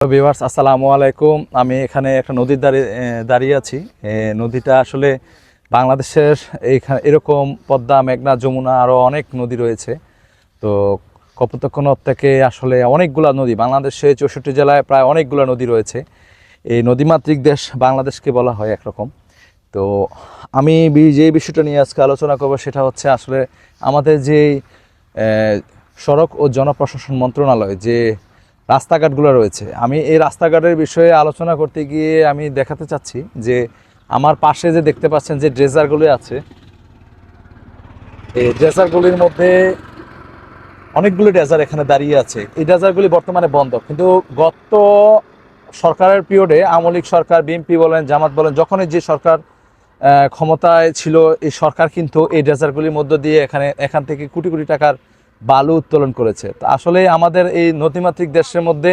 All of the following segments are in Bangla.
ভিউয়ার্স আসসালামু আলাইকুম। আমি এখানে একটা নদীর দাঁড়িয়ে দাঁড়িয়ে আছি। নদীটা আসলে বাংলাদেশের এইখানে এরকম পদ্মা, মেঘনা, যমুনা আরও অনেক নদী রয়েছে। তো কপোতক্ষণর থেকে আসলে অনেকগুলা নদী বাংলাদেশে চৌষট্টি জেলায় প্রায় অনেকগুলো নদী রয়েছে। এই নদীমাতৃক দেশ বাংলাদেশকে বলা হয় একরকম। তো আমি যে বিষয়টা নিয়ে আজকে আলোচনা করব সেটা হচ্ছে আসলে আমাদের যে সড়ক ও জনপ্রশাসন মন্ত্রণালয় যে রাস্তাঘাটগুলো রয়েছে। আমি এই রাস্তাঘাটের বিষয়ে আলোচনা করতে গিয়ে আমি দেখাতে চাচ্ছি যে আমার পাশে যে দেখতে পাচ্ছেন যে ড্রেজারগুলি আছে, এই ড্রেজারগুলির মধ্যে অনেকগুলো ড্রেজার এখানে দাঁড়িয়ে আছে। এই ড্রেজারগুলি বর্তমানে বন্ধ। কিন্তু গত সরকারের পিরিয়ডে আমলিক সরকার, বিএনপি বলেন, জামাত বলেন, যখনই যে সরকার ক্ষমতায় ছিল, এই সরকার কিন্তু এই ড্রেজারগুলির মধ্য দিয়ে এখানে, এখান থেকে কোটি কোটি টাকার বালু উত্তোলন করেছে। তো আসলে আমাদের এই নদীমাতৃক দেশের মধ্যে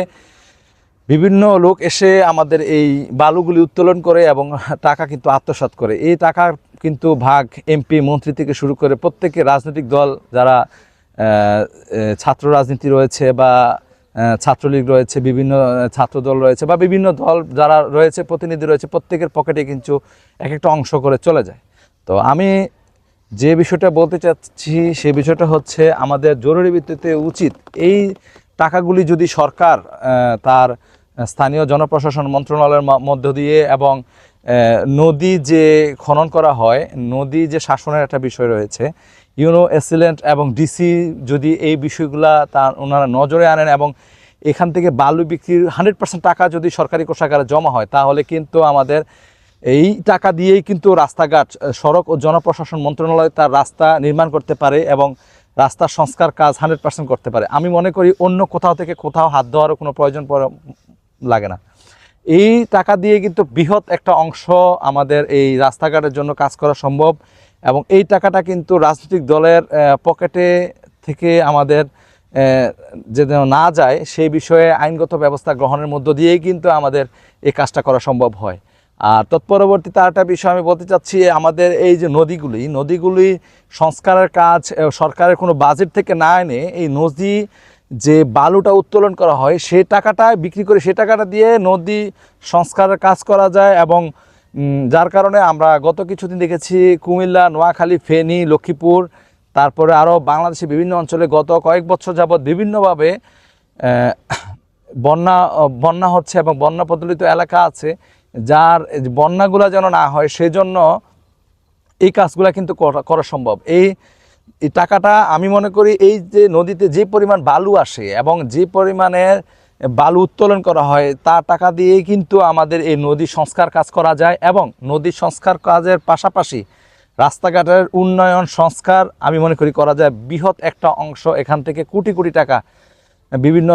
বিভিন্ন লোক এসে আমাদের এই বালুগুলি উত্তোলন করে এবং টাকা কিন্তু আত্মসাৎ করে। এই টাকার কিন্তু ভাগ এমপি মন্ত্রী থেকে শুরু করে প্রত্যেকে রাজনৈতিক দল যারা ছাত্র রাজনীতি রয়েছে বা ছাত্রলীগ রয়েছে, বিভিন্ন ছাত্র দল রয়েছে বা বিভিন্ন দল যারা রয়েছে, প্রতিনিধি রয়েছে, প্রত্যেকের পকেটে কিন্তু এক একটা অংশ করে চলে যায়। তো আমি যে বিষয়টা বলতে চাচ্ছি, সে বিষয়টা হচ্ছে আমাদের জরুরি ভিত্তিতে উচিত এই টাকাগুলি যদি সরকার তার স্থানীয় জনপ্রশাসন মন্ত্রণালয়ের মধ্য দিয়ে এবং নদী যে খনন করা হয়, নদী যে শাসনের একটা বিষয় রয়েছে, ইউনো এসিলেন্ট এবং ডিসি যদি এই বিষয়গুলা তার ওনারা নজরে আনেন এবং এখান থেকে বালু বিক্রির হান্ড্রেড পার্সেন্ট টাকা যদি সরকারি কোষাগারে জমা হয়, তাহলে কিন্তু আমাদের এই টাকা দিয়েই কিন্তু রাস্তাঘাট সড়ক ও জনপ্রশাসন মন্ত্রণালয় তার রাস্তা নির্মাণ করতে পারে এবং রাস্তার সংস্কার কাজ হান্ড্রেড পার্সেন্ট করতে পারে। আমি মনে করি অন্য কোথাও থেকে কোথাও হাত দেওয়ারও কোনো প্রয়োজন লাগে না। এই টাকা দিয়ে কিন্তু বৃহৎ একটা অংশ আমাদের এই রাস্তাঘাটের জন্য কাজ করা সম্ভব এবং এই টাকাটা কিন্তু রাজনৈতিক দলের পকেটে থেকে আমাদের যে যেন না যায়, সেই বিষয়ে আইনগত ব্যবস্থা গ্রহণের মধ্য দিয়েই কিন্তু আমাদের এই কাজটা করা সম্ভব হয়। আর তৎপরবর্তীতে আরেকটা বিষয় আমি বলতে চাচ্ছি, আমাদের এই যে নদীগুলি নদীগুলি সংস্কারের কাজ সরকারের কোনো বাজেট থেকে না এনে এই নদী যে বালুটা উত্তোলন করা হয়, সে টাকাটা বিক্রি করে সে টাকাটা দিয়ে নদী সংস্কারের কাজ করা যায় এবং যার কারণে আমরা গত কিছুদিন দেখেছি কুমিল্লা, নোয়াখালী, ফেনী, লক্ষ্মীপুর, তারপরে আরও বাংলাদেশের বিভিন্ন অঞ্চলে গত কয়েক বছর যাবৎ বিভিন্নভাবে বন্যা বন্যা হচ্ছে এবং বন্যা প্রদলিত এলাকা আছে। যার বন্যাগুলো যেন না হয়, সেজন্য এই কাজগুলো কিন্তু করা সম্ভব। এই টাকাটা আমি মনে করি এই যে নদীতে যে পরিমাণ বালু আসে এবং যে পরিমাণের বালু উত্তোলন করা হয়, তা টাকা দিয়েই কিন্তু আমাদের এই নদী সংস্কার কাজ করা যায় এবং নদী সংস্কার কাজের পাশাপাশি রাস্তাঘাটের উন্নয়ন সংস্কার আমি মনে করি করা যায়। বৃহৎ একটা অংশ এখান থেকে কোটি কোটি টাকা বিভিন্ন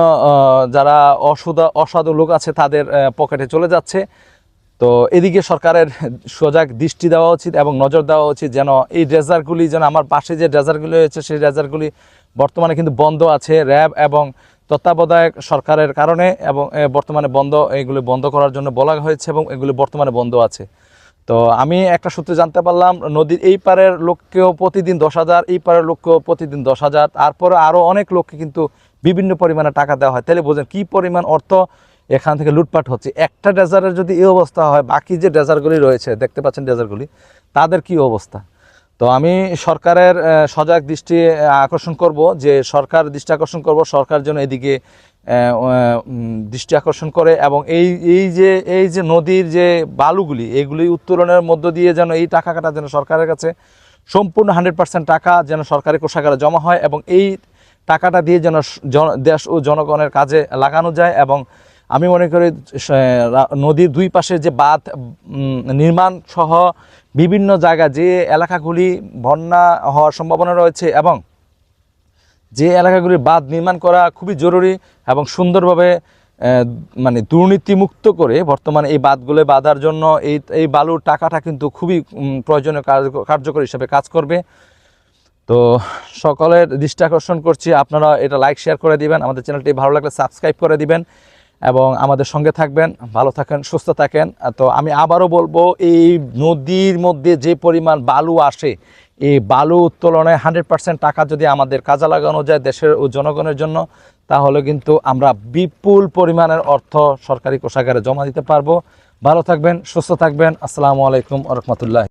যারা অসুদা অসাধু লোক আছে তাদের পকেটে চলে যাচ্ছে। তো এদিকে সরকারের সজাগ দৃষ্টি দেওয়া উচিত এবং নজর দেওয়া উচিত যেন এই ড্রেজারগুলি, যেন আমার পাশে যে ড্রেজারগুলি রয়েছে, সেই ড্রেজারগুলি বর্তমানে কিন্তু বন্ধ আছে। র্যাব এবং তত্ত্বাবধায়ক সরকারের কারণে এবং বর্তমানে বন্ধ, এগুলি বন্ধ করার জন্য বলা হয়েছে এবং এগুলি বর্তমানে বন্ধ আছে। তো আমি একটা সূত্রে জানতে পারলাম, নদীর এই পারের লোককেও প্রতিদিন দশ হাজার, এই পারের লোককেও প্রতিদিন দশ হাজার। তারপরে আরও অনেক লোককে কিন্তু বিভিন্ন পরিমাণে টাকা দেওয়া হয়। তাহলে বোঝেন কী পরিমাণ অর্থ এখান থেকে লুটপাট হচ্ছে। একটা ডেজারের যদি এই অবস্থা হয়, বাকি যে ডেজারগুলি রয়েছে, দেখতে পাচ্ছেন ডেজারগুলি, তাদের কি অবস্থা? তো আমি সরকারের সজাগ দৃষ্টি আকর্ষণ করব যে সরকার দৃষ্টি আকর্ষণ করব, সরকার যেন এদিকে দৃষ্টি আকর্ষণ করে এবং এই এই যে এই যে নদীর যে বালুগুলি, এগুলি উত্তোলনের মধ্য দিয়ে যেন এই টাকাটা যেন সরকারের কাছে সম্পূর্ণ হান্ড্রেড পার্সেন্ট টাকা যেন সরকারি কোষাগারে জমা হয় এবং এই টাকাটা দিয়ে যেন দেশ ও জনগণের কাজে লাগানো যায় এবং আমি মনে করি নদীর দুই পাশে যে বাঁধ নির্মাণ সহ বিভিন্ন জায়গা, যে এলাকাগুলি বন্যা হওয়ার সম্ভাবনা রয়েছে এবং যে এলাকাগুলির বাঁধ নির্মাণ করা খুবই জরুরি এবং সুন্দরভাবে মানে দুর্নীতিমুক্ত করে বর্তমানে এই বাঁধগুলো বাঁধার জন্য এই এই বালুর টাকাটা কিন্তু খুবই প্রয়োজনীয় কার্য- কার্যকর হিসেবে কাজ করবে। তো সকলের দৃষ্টি আকর্ষণ করছি। আপনারা এটা লাইক শেয়ার করে দিবেন। আমাদের চ্যানেলটি ভালো লাগলে সাবস্ক্রাইব করে দিবেন। এবং আমাদের সঙ্গে থাকবেন, ভালো থাকেন, সুস্থ থাকেন। তো আমি আবারও বলব, এই নদীর মধ্যে যে পরিমাণ বালু আসে, এই বালু উত্তোলনে হান্ড্রেড পার্সেন্ট টাকা যদি আমাদের কাজে লাগানো যায় দেশের ও জনগণের জন্য, তাহলে কিন্তু আমরা বিপুল পরিমাণের অর্থ সরকারি কোষাগারে জমা দিতে পারব। ভালো থাকবেন, সুস্থ থাকবেন। আসসালামু আলাইকুম রহমতুল্লাহ।